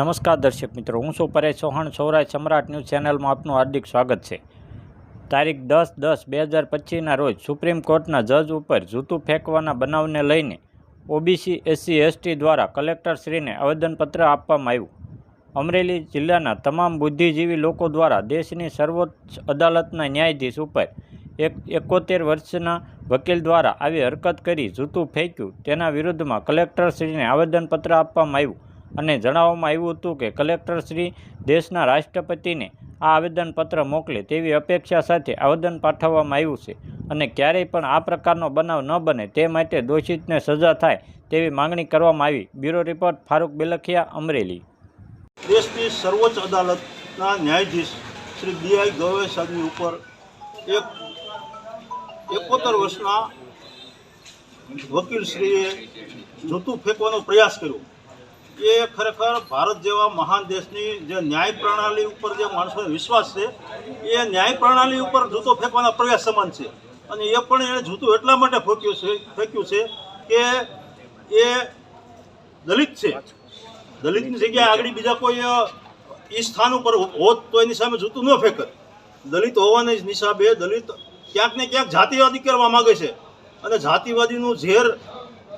નમસ્કાર દર્શક મિત્રો, હું છું પરેશ ચૌહાણ સૌરાજ સમ્રાટ ન્યૂઝ ચેનલમાં આપનું હાર્દિક સ્વાગત છે. તારીખ દસ દસ બે હજાર પચીસના રોજ સુપ્રીમ કોર્ટના જજ ઉપર જૂતું ફેંકવાના બનાવને લઈને ઓબીસી, એસસી, એસટી દ્વારા કલેક્ટરશ્રીને આવેદનપત્ર આપવામાં આવ્યું. અમરેલી જિલ્લાના તમામ બુદ્ધિજીવી લોકો દ્વારા દેશની સર્વોચ્ચ અદાલતના ન્યાયાધીશ ઉપર એક એકોતેર વર્ષના વકીલ દ્વારા આવી હરકત કરી જૂતું ફેંક્યું. તેના વિરુદ્ધમાં કલેક્ટરશ્રીને આવેદનપત્ર આપવામાં આવ્યું. અને જણાવવામાં આવ્યું હતું કે કલેક્ટરશ્રી દેશના રાષ્ટ્રપતિને આ આવેદનપત્ર મોકલે તેવી અપેક્ષા સાથે આવેદન પાઠવવામાં આવ્યું છે અને ક્યારેય પણ આ પ્રકારનો બનાવ ન બને તે માટે દોષિતને સજા થાય તેવી માંગણી કરવામાં આવી. Bureau report, Farooq Belkhiya, Amreli. દેશની સર્વોચ્ચ અદાલતના ન્યાયાધીશ શ્રી બીઆઈ ગવે સાહેબની ઉપર એક એકોતેર વર્ષના વકીલશ્રીએ જૂતું ફેંકવાનો પ્રયાસ કર્યો. એ ખરેખર ભારત જેવા મહાન દેશની જે ન્યાય પ્રણાલી ઉપર જે માણસોને વિશ્વાસ છે, એ ન્યાય પ્રણાલી ઉપર જૂતો ફેંકવાના પ્રયાસ સમાન છે. અને એ પણ એણે જૂતું એટલા માટે ફેંક્યું છે ફેંક્યું છે કે એ દલિત છે. દલિતની જગ્યાએ આગળ બીજા કોઈ એ સ્થાન ઉપર હોત તો એની સામે જૂતું ન ફેંકત. દલિત હોવાની જ નિશાબે દલિત ક્યાંક ને ક્યાંક જાતિવાદી કરવા માંગે છે. અને જાતિવાદીનું ઝેર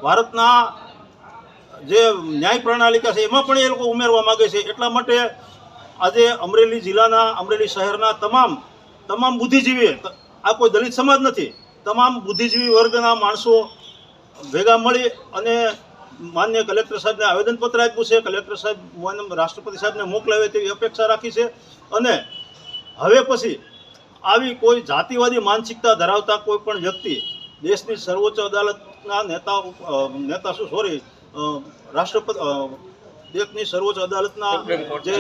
ભારતના જે ન્યાય પ્રણાલિકા છે, એમાં પણ એ લોકો ઉમેરવા માંગે છે. એટલા માટે આજે અમરેલી જિલ્લાના, અમરેલી શહેરના તમામ તમામ બુદ્ધિજીવી આ કોઈ દલિત સમાજ નથી, તમામ બુદ્ધિજીવી વર્ગના માણસો ભેગા મળી અને માન્ય કલેક્ટર સાહેબને આવેદનપત્ર આપ્યું છે. કલેક્ટર સાહેબ રાષ્ટ્રપતિ સાહેબને મોકલાવે તેવી અપેક્ષા રાખી છે. અને હવે પછી આવી કોઈ જાતિવાદી માનસિકતા ધરાવતા કોઈ પણ વ્યક્તિ દેશની સર્વોચ્ચ અદાલતના નેતા નેતા શું સોરી રાષ્ટ્રપતિ દેશની સર્વોચ્ચ અદાલતના જે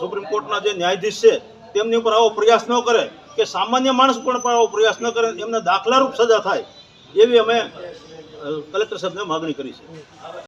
સુપ્રીમ કોર્ટના જે ન્યાયાધીશ છે તેમની ઉપર આવો પ્રયાસ ન કરે કે સામાન્ય માણસ પણ આવો પ્રયાસ ન કરે એમને દાખલારૂપ સજા થાય એવી અમે કલેક્ટર સાહેબને માગણી કરી છે.